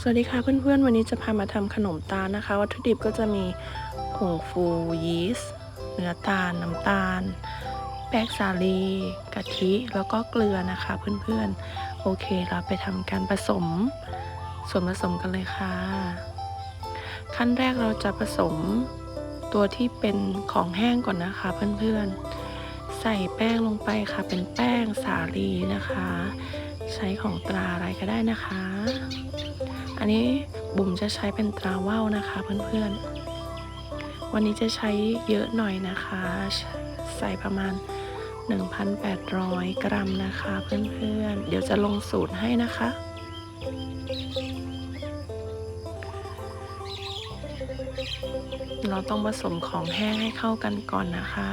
สวัสดีค่ะเพื่อนๆ วันนี้จะพามาทำขนมตาลนะคะ วัตถุดิบก็จะมีผงฟูยีสต์เนื้อตาล น้ำตาล แป้งสาลีกะทิ แล้วก็เกลือนะคะเพื่อนๆ โอเคเราไปทำการผสมส่วนผสมกันเลยค่ะ ขั้นแรกเราจะผสมตัวที่เป็นของแห้งก่อนนะคะเพื่อนๆ ใส่แป้งลงไปค่ะเป็นแป้งสาลีนะคะ ใช้ของตราอะไรก็ได้นะคะ อันนี้บุ๋มจะใช้เป็นตราว่าวนะคะ เพื่อนๆ วันนี้จะใช้เยอะหน่อยนะคะ ใส่ประมาณ 1,800 กรัมนะคะ เพื่อนๆ เดี๋ยวจะลงสูตรให้นะคะเราต้องผสมของแห้งให้เข้ากันก่อนนะคะ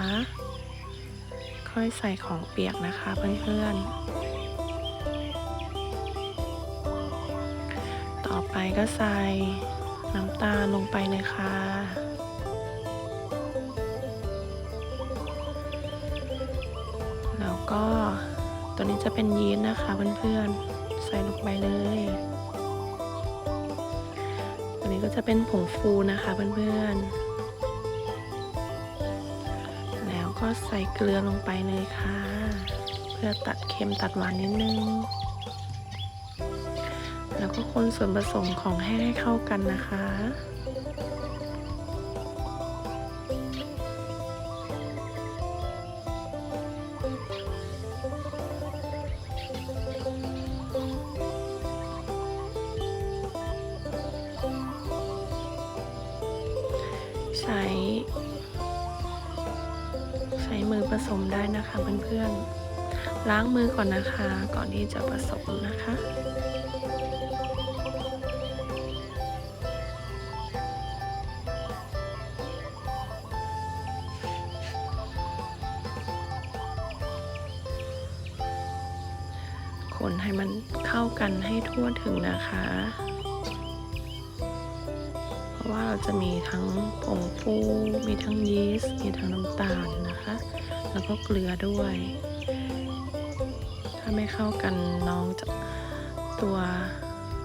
ค่อยใส่ของเปียกนะคะเพื่อนๆ ก็ใส่น้ำตาลลงไปเลยค่ะ แล้วก็ตัวนี้จะเป็นยีสต์นะคะเพื่อนๆ ใส่ลงไปเลย ตัวนี้ก็จะเป็นผงฟูนะคะเพื่อนๆ แล้วก็ใส่เกลือลงไปเลยค่ะ เพื่อตัดเค็มตัดหวานนิดนึง แล้วก็คนส่วนผสมของแห้งให้เข้ากันนะคะใช้ ใช้มือผสมได้นะคะเพื่อนๆ ล้างมือก่อนนะคะ ก่อนที่จะผสมนะคะ นให้มันเข้ากันให้ทั่วถึงนะคะ เพราะว่าเราจะมีทั้งผงฟู มีทั้งยีสต์ มีทั้งน้ำตาลนะคะ แล้วก็เกลือด้วย ถ้าไม่เข้ากันน้องจะตัว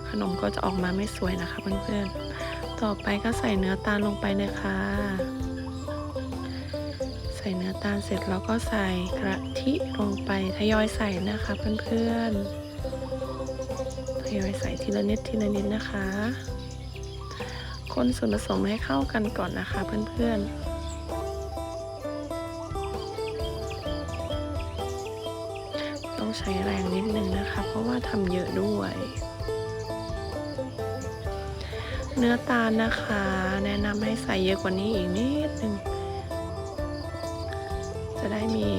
ขนมก็จะออกมาไม่สวยนะคะเพื่อนๆ ต่อไปก็ใส่เนื้อตาลลงไปเลยค่ะ ใส่เนื้อตาลเสร็จแล้วก็ใส่กะทิลงไปทยอยใส่นะคะเพื่อนๆทยอยใส่ทีละนิดทีละนิดนะคะ คนส่วนผสมให้เข้ากันก่อนนะคะเพื่อนๆต้องใช้แรงนิดนึงนะคะ เพราะว่าทำเยอะด้วย เนื้อตาลนะคะ แนะนำให้ใส่เยอะกว่านี้อีกนิดนึง จะได้มี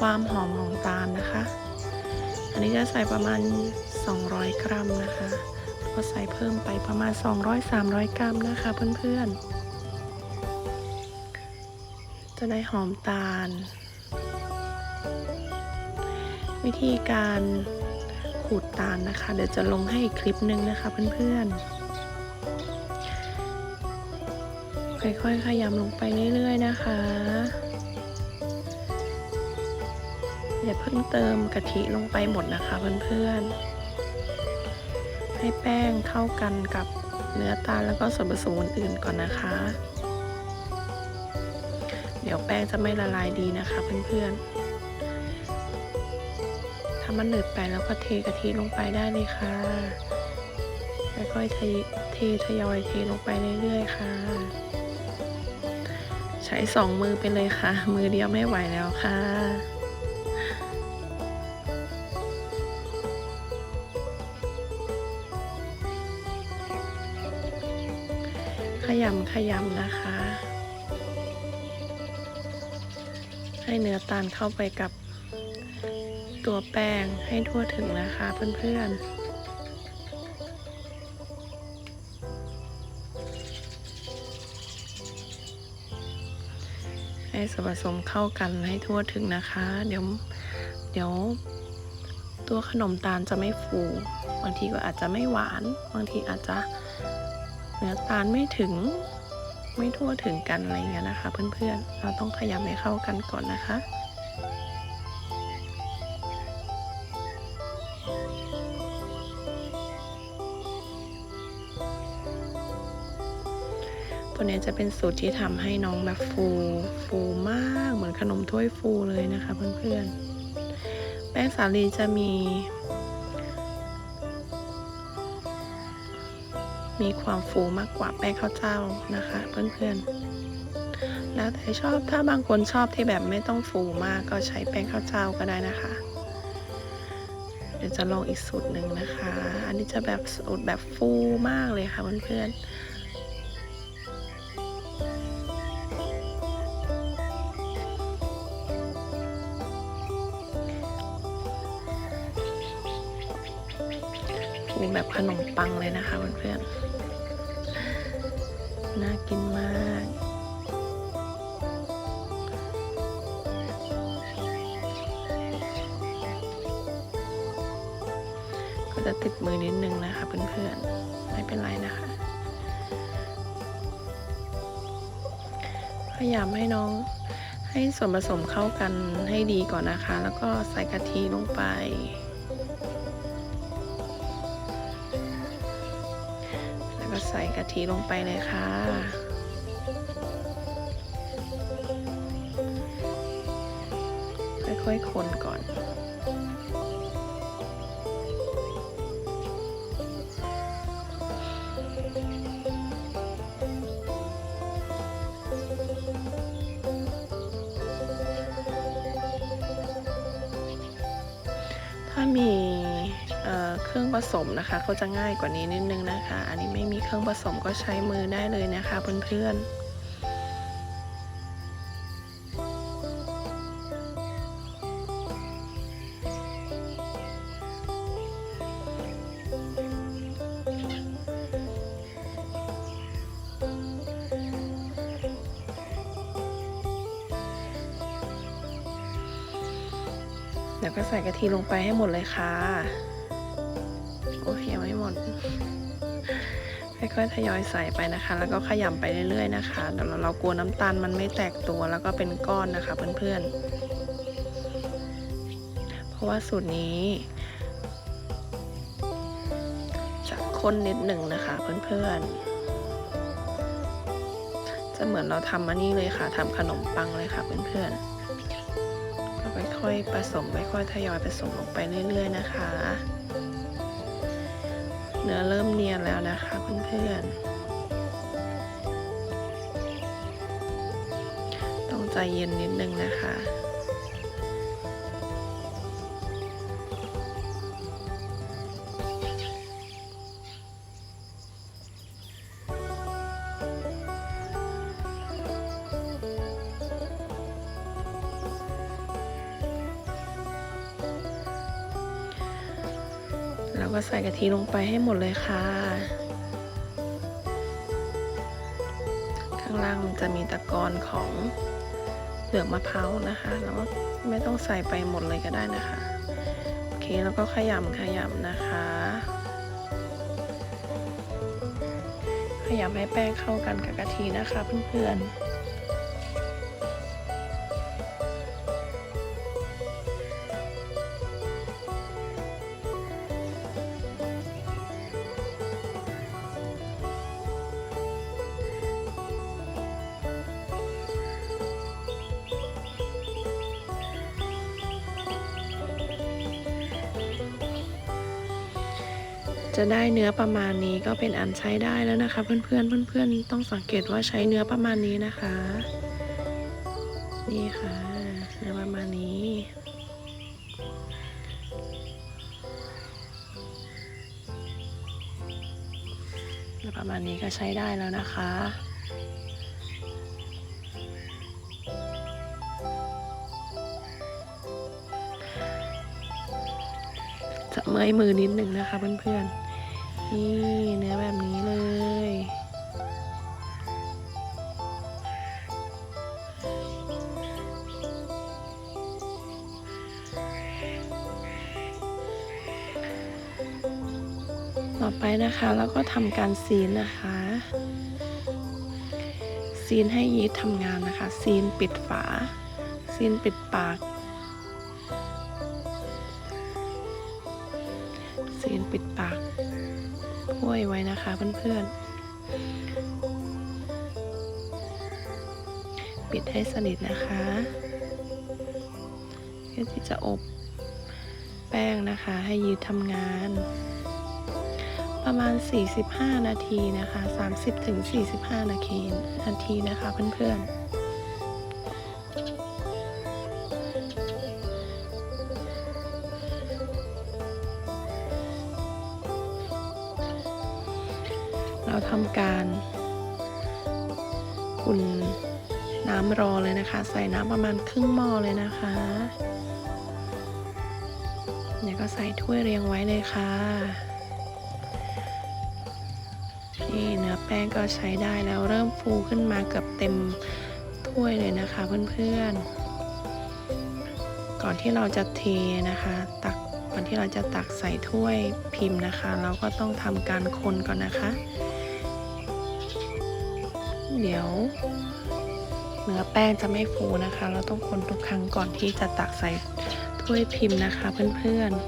ความหอมของตาลนะคะ อันนี้จะใส่ประมาณ 200 กรัมนะคะ ก็ใส่เพิ่มไปประมาณ 200-300 กรัมนะคะเพื่อนๆ จะได้หอมตาล วิธีการขูดตาลนะคะ เดี๋ยวจะลงให้อีกคลิปหนึ่งนะคะเพื่อนๆค่อยๆขยำลงไปเรื่อย ๆ นะคะ อย่าเพิ่งเติมกะทิลงไปหมดนะคะเพื่อนๆ ให้แป้งเข้ากันกับเนื้อตาลแล้วก็ส่วนผสมอื่นๆก่อนนะคะ เดี๋ยวแป้งจะไม่ละลายดีนะคะเพื่อนๆ ถ้ามันหนืดไปแล้วก็เทกะทิลงไปได้เลยค่ะค่อยๆเทเททยอยเทลงไปเรื่อยๆ ค่ะ ใช้สองมือไปเลยค่ะ มือเดียวไม่ไหวแล้วค่ะ ยำขยำนะคะ ให้เนื้อตาลเข้าไปกับตัวแป้งให้ทั่วถึงนะคะเพื่อนๆให้ส่วนผสมเข้ากันให้ทั่วถึงนะคะ เดี๋ยวเดี๋ยว ตัวขนมตาลจะไม่ฟู บางทีก็อาจจะไม่หวาน บางทีอาจจะ เนื้อตาลไม่ถึงไม่ทั่วถึงกันอะไรเงี้ยนะคะ เพื่อนๆ เราต้องขยำให้เข้ากันก่อนนะคะตัวนี้จะเป็นสูตรที่ทำให้น้องแบบฟูฟูมากเหมือนขนมถ้วยฟูเลยนะคะ เพื่อนๆ แป้งสาลีจะมี มีความฟูมากกว่าแป้งข้าวเจ้านะคะ เพื่อนๆ แล้วแต่ชอบถ้าบางคนชอบที่แบบไม่ต้องฟูมากก็ใช้แป้งข้าวเจ้าก็ได้นะคะ เดี๋ยวจะลองอีกสูตรหนึ่งนะคะ อันนี้จะแบบสูตรแบบฟูมากเลยค่ะเพื่อนๆ ขนมปังเลยนะคะเพื่อนๆ น่ากินมากก็จะติดมือนิดนึงนะคะเพื่อนๆ ไม่เป็นไรนะคะ พยายามให้น้องให้ส่วนผสมเข้ากันให้ดีก่อนนะคะ แล้วก็ใส่กะทิลงไป ก็ใส่กะทิลงไปเลยค่ะ ค่อยๆคนก่อน ถ้ามี เครื่องผสมนะคะ ก็จะง่ายกว่านี้นิดนึงนะคะ อันนี้ไม่มีเครื่องผสมก็ใช้มือได้เลยนะคะเพื่อนๆแล้วก็ใส่กะทิลงไปให้หมดเลยค่ะ ค่อยๆทยอยใส่ไปนะคะ แล้วก็ขยำไปเรื่อยๆนะคะเดี๋ยวเรากลัวน้ำตาลมันไม่แตกตัวแล้วก็เป็นก้อนนะคะเพื่อนๆ เพราะว่าสูตรนี้จะข้นนิดหนึ่งนะคะเพื่อนๆจะเหมือนเราทำอันนี้เลยค่ะทำขนมปังเลยค่ะเพื่อนๆก็ค่อยๆผสมค่อยๆทยอยผสมลงไปเรื่อย ๆ นะคะ เนื้อเริ่มเนียนแล้วนะคะเพื่อนๆ ต้องใจเย็นนิดนึงนะคะ แล้วก็ใส่กะทิลงไปให้หมดเลยค่ะ ข้างล่างมันจะมีตะกอนของเปลือกมะพร้าวนะคะแล้วก็ไม่ต้องใส่ไปหมดเลยก็ได้นะคะโอเคแล้วก็ขยำขยำนะคะ ขยำให้แป้งเข้ากันกับกะทินะคะเพื่อนๆ จะได้เนื้อประมาณนี้ก็เป็นอันใช้ได้แล้วนะคะ เพื่อนเพื่อนเพื่อนๆต้องสังเกตว่าใช้เนื้อประมาณนี้นะคะ นี่ค่ะเนื้อประมาณนี้เนื้อประมาณนี้ก็ใช้ได้แล้วนะคะ เมื่อยมือนิดหนึ่งนะคะเพื่อนๆ นี่เนื้อแบบนี้เลย ต่อไปนะคะแล้วก็ทำการซีนนะคะ ซีนให้ยีสทำงานนะคะ ซีนปิดฝา ซีนปิดปาก นะคะเพื่อนๆ ปิดให้สนิทนะคะเพื่อที่จะอบแป้งนะคะให้ยืดทำงาน ประมาณ 45 นาทีนะคะ 30-45 นาทีนาทีนะคะเพื่อนๆ เราทำการอุ่นน้ำรอเลยนะคะ ใส่น้ำประมาณครึ่งหม้อเลยนะคะเนี่ยก็ใส่ถ้วยเรียงไว้เลยค่ะนี่เนื้อแป้งก็ใช้ได้แล้วเริ่มฟูขึ้นมาเกือบเต็มถ้วยเลยนะคะเพื่อนๆ ก่อนที่เราจะเทนะคะ ตักก่อนที่เราจะตักใส่ถ้วยพิมพ์นะคะ เราก็ต้องทำการคนก่อนนะคะ เดี๋ยว เนื้อแป้งจะไม่ฟูนะคะ เราต้องคนทุกครั้งก่อนที่จะตักใส่ถ้วยพิมพ์นะคะเพื่อนๆ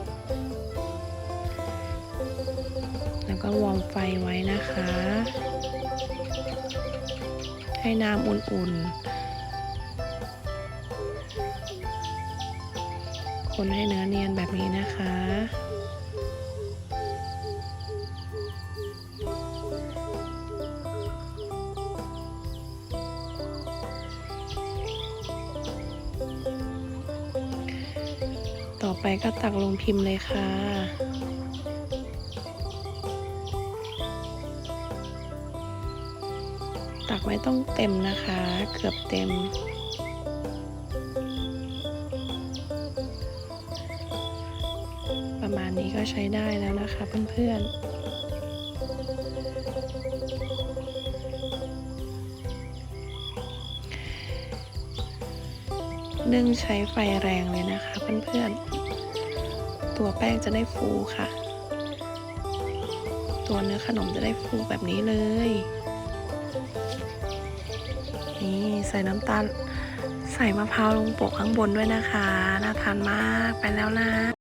แล้วก็วอร์มไฟไว้นะคะ ให้น้ำอุ่นๆ คนให้เนื้อเนียนแบบนี้นะคะ ต่อไปก็ตักลงพิมพ์เลยค่ะ ตักไม่ต้องเต็มนะคะ เกือบเต็ม ประมาณนี้ก็ใช้ได้แล้วนะคะเพื่อนๆนึ่งใช้ไฟแรงเลยนะคะเพื่อนๆ ตัวแป้งจะได้ฟูค่ะ ตัวเนื้อขนมจะได้ฟูแบบนี้เลย นี่ใส่น้ำตาล ใส่มะพร้าวลงโปะข้างบนด้วยนะคะ น่าทานมาก ไปแล้วนะ